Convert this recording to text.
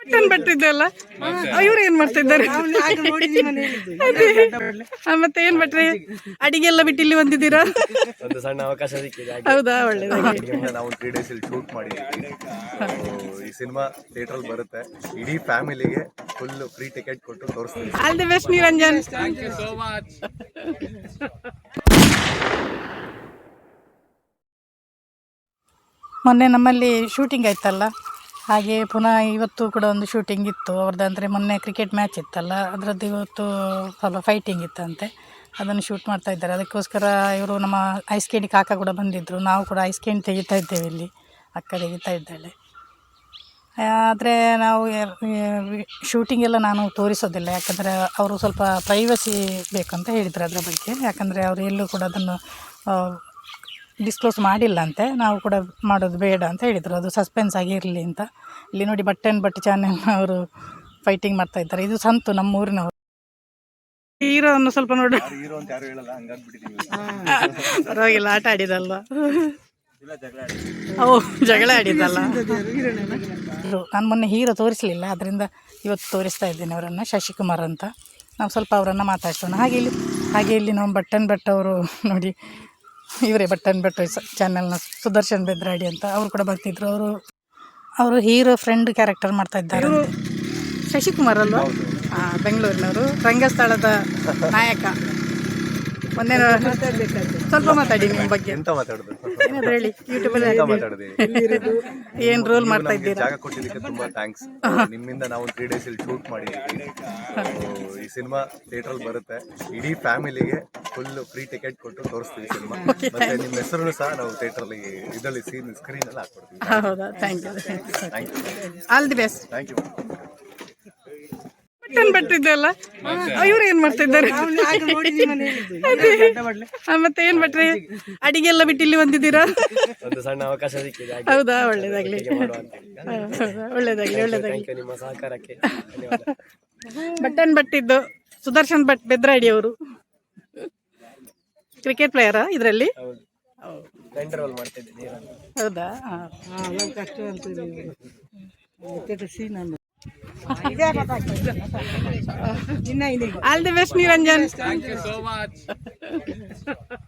Button ಬಟ್ಟಿದ್ದಲ್ಲ ಇವ್ರು ಏನ್ ಮಾಡ್ತಾ ಇದ್ದಾರೆ ಮತ್ತೆ ಏನ್ ಬಟ್ರೆ ಅಡಿಗೆ ಎಲ್ಲ ಬಿಟ್ಟು ಇಲ್ಲಿ ಬಂದಿದ್ದೀರಾ? ಒಂದು ಸಣ್ಣ ಅವಕಾಶ ಸಿಕ್ಕಿದೆ ಹೌದಾ? ಒಳ್ಳೇದು. ನಾವು ತ್ರೀ ಡೇಸ್ ಇಲ್ಲಿ ಶೂಟ್ ಮಾಡಿದ್ದೀವಿ. ಈ ಸಿನಿಮಾ ಥಿಯೇಟ್ರಲ್ಲಿ ಬರುತ್ತೆ. ಇಡೀ ಫ್ಯಾಮಿಲಿಗೆ ಫುಲ್ ಫ್ರೀ ಟಿಕೆಟ್ ಕೊಟ್ಟು ತೋರಿಸ್ತೀವಿ. All the best Niranjan. ಮೊನ್ನೆ ನಮ್ಮಲ್ಲಿ ಶೂಟಿಂಗ್ ಆಯ್ತಲ್ಲ? ಹಾಗೆ ಪುನಃ ಇವತ್ತು ಕೂಡ ಒಂದು ಶೂಟಿಂಗ್ ಇತ್ತು. ಅವ್ರದ್ದು ಅಂದರೆ ಮೊನ್ನೆ ಕ್ರಿಕೆಟ್ ಮ್ಯಾಚ್ ಇತ್ತಲ್ಲ, ಅದರದ್ದು ಇವತ್ತು ಸ್ವಲ್ಪ ಫೈಟಿಂಗ್ ಇತ್ತಂತೆ. ಅದನ್ನು ಶೂಟ್ ಮಾಡ್ತಾ ಇದ್ದಾರೆ. ಅದಕ್ಕೋಸ್ಕರ ಇವರು ನಮ್ಮ ಐಸ್ ಕೇಂಡಿ ಕಾಕ ಕೂಡ ಬಂದಿದ್ದರು ನಾವು ಕೂಡ ಐಸ್ ಕೇಂಡ್ ತೆಗಿತಾ ಇದ್ದೇವೆ ಇಲ್ಲಿ. ಅಕ್ಕ ತೆಗಿತಾ ಇದ್ದಾಳೆ. ಆದರೆ ನಾವು ಶೂಟಿಂಗ್ ಎಲ್ಲ ನಾನು ತೋರಿಸೋದಿಲ್ಲ. ಯಾಕಂದರೆ ಅವರು ಸ್ವಲ್ಪ ಪ್ರೈವಸಿ ಬೇಕಂತ ಹೇಳಿದರು ಅದರ ಬಗ್ಗೆ. ಯಾಕಂದರೆ ಅವರು ಎಲ್ಲೂ ಕೂಡ ಅದನ್ನು ಡಿಸ್ಕ್ಲೋಸ್ ಮಾಡಿಲ್ಲ ಅಂತೆ ನಾವು ಕೂಡ ಮಾಡೋದು ಬೇಡ ಅಂತ ಹೇಳಿದರು. ಅದು ಸಸ್ಪೆನ್ಸ್ ಆಗಿರಲಿ ಅಂತ. ಇಲ್ಲಿ ನೋಡಿ ಬಟ್ಟೆನ್ ಆ್ಯಂಡ್ ಬಟ್ಟೆ ಚಾನೆಲ್ ಅವರು ಫೈಟಿಂಗ್ ಮಾಡ್ತಾ ಇದ್ದಾರೆ. ಇದು ಸಂತು ನಮ್ಮ ಊರಿನವರು ಹೀರೋವನ್ನು ಸ್ವಲ್ಪ ನೋಡಿ. ಹೀರೋ ಅಂತ ಯಾರು ಹೇಳಲ್ಲ ಹಂಗಾಗ್ಬಿಟ್ಟಿದ್ದೀವಿ ಪರವಾಗಿಲ್ಲ ಆಟ ಆಡಿದಲ್ವ? ಓ ಜಗಳ ಆಡಿದಲ್ಲ ನಾನು ಮೊನ್ನೆ ಹೀರೋ ತೋರಿಸಲಿಲ್ಲ ಅದರಿಂದ ಇವತ್ತು ತೋರಿಸ್ತಾ ಇದ್ದೇನೆ ಅವರನ್ನು ಶಶಿಕುಮಾರ್ ಅಂತ. ನಾವು ಸ್ವಲ್ಪ ಅವರನ್ನು ಮಾತಾಡ್ಸೋಣ. ಹಾಗೆ ಇಲ್ಲಿ ಹಾಗೆ ಇಲ್ಲಿ ನಮ್ಮ ಬಟ್ಟನ್ ಭಟ್ ಅವರು ನೋಡಿ ಇವರೇ ಬಟ್ಟನ್ ಭಟ್ ಚಾನೆಲ್ನ ಸುದರ್ಶನ್ ಬೆದ್ರಾಡಿ ಅಂತ. ಅವರು ಕೂಡ ಬರ್ತಿದ್ರು. ಅವರು ಅವರು ಹೀರೋ ಫ್ರೆಂಡ್ ಕ್ಯಾರೆಕ್ಟರ್ ಮಾಡ್ತಾ ಇದ್ದಾರೆ ಶಶಿಕುಮಾರ್ ಅಲ್ವಾ? ಹಾಂ ಬೆಂಗಳೂರಿನವರು. ರಂಗಸ್ಥಳದ ನಾಯಕ. ಮೊನ್ನೆ ಸ್ವಲ್ಪ ಮಾತಾಡಿ ನಿಮ್ಮ ಬಗ್ಗೆ. ಎಂತ ಮಾತಾಡೋದು ಏನಾದ್ರು ಹೇಳಿ ಯೂಟ್ಯೂಬಲ್ಲಿ ಏನು ರೋಲ್ ಮಾಡ್ತಾ ಇದ್ದೀರಾ? ಜಾಗ ಕೊಟ್ಟಿದ್ದಕ್ಕೆ ತುಂಬಾ ಥ್ಯಾಂಕ್ಸ್ ನಿಮ್ಮಿಂದ ನಾವು ತ್ರೀ ಡೇಸ್ ಇಲ್ಲಿ ಶೂಟ್ ಮಾಡಿದ್ದೀವಿ. ಈ ಸಿನಿಮಾ ಥಿಯೇಟ್ರಲ್ಲಿ ಬರುತ್ತೆ. ಇಡೀ ಫ್ಯಾಮಿಲಿಗೆ ಫುಲ್ ಫ್ರೀ ಟಿಕೆಟ್ ಕೊಟ್ಟು ತೋರಿಸ್ತೀವಿ ಸಿನಿಮಾ ಮತ್ತೆ ನಿಮ್ಮ ಹೆಸರು ಸಹ ನಾವು ಥಿಯೇಟ್ರಲ್ಲಿ ಇದರಲ್ಲಿ ಸೀನ್ ಸ್ಕ್ರೀನ್ ಅಲ್ಲಿ ಹಾಕ್ಕೊಡ್ತೀವಿ. ಹೌದಾ? Thank you thank you all the best thank you button ಬಟ್ಟಿದ್ದಲ್ಲ ಇವ್ರು ಏನ್ ಮಾಡ್ತಿದ್ದಾರೆ? ಮತ್ತೆ ಏನ್ ಭಟ್ರೆ? ಅಡಿಗೆ ಎಲ್ಲ ಬಿಟ್ಟು ಇಲ್ಲಿ ಬಂದಿದ್ದೀರಾ? ಒಂದು ಸಣ್ಣ ಅವಕಾಶ ಸಿಕ್ಕಿದೆ ಹೌದಾ? ಒಳ್ಳೇದಾಗ್ಲಿ. ಒಳ್ಳೇದಾಗ್ಲಿ ಒಳ್ಳೇದಾಗ್ಲಿ. ನಿಮ್ಮ ಸಹಕಾರಕ್ಕೆ. ಧನ್ಯವಾದ ಬಟನ್ ಬಟ್ಟಿದ್ದು ಸುದರ್ಶನ್ ಭಟ್ ಬೆದ್ರಾಡಿ ಅವರು. ಕ್ರಿಕೆಟ್ ಪ್ಲೇಯರಾ ಇದರಲ್ಲಿ? ಹೌದು. ಕಷ್ಟ ನೀರನ್ನು. ಹೌದಾ ಆಲ್ ದಿ ಬೆಸ್ಟ್ ನಿರಂಜನ್.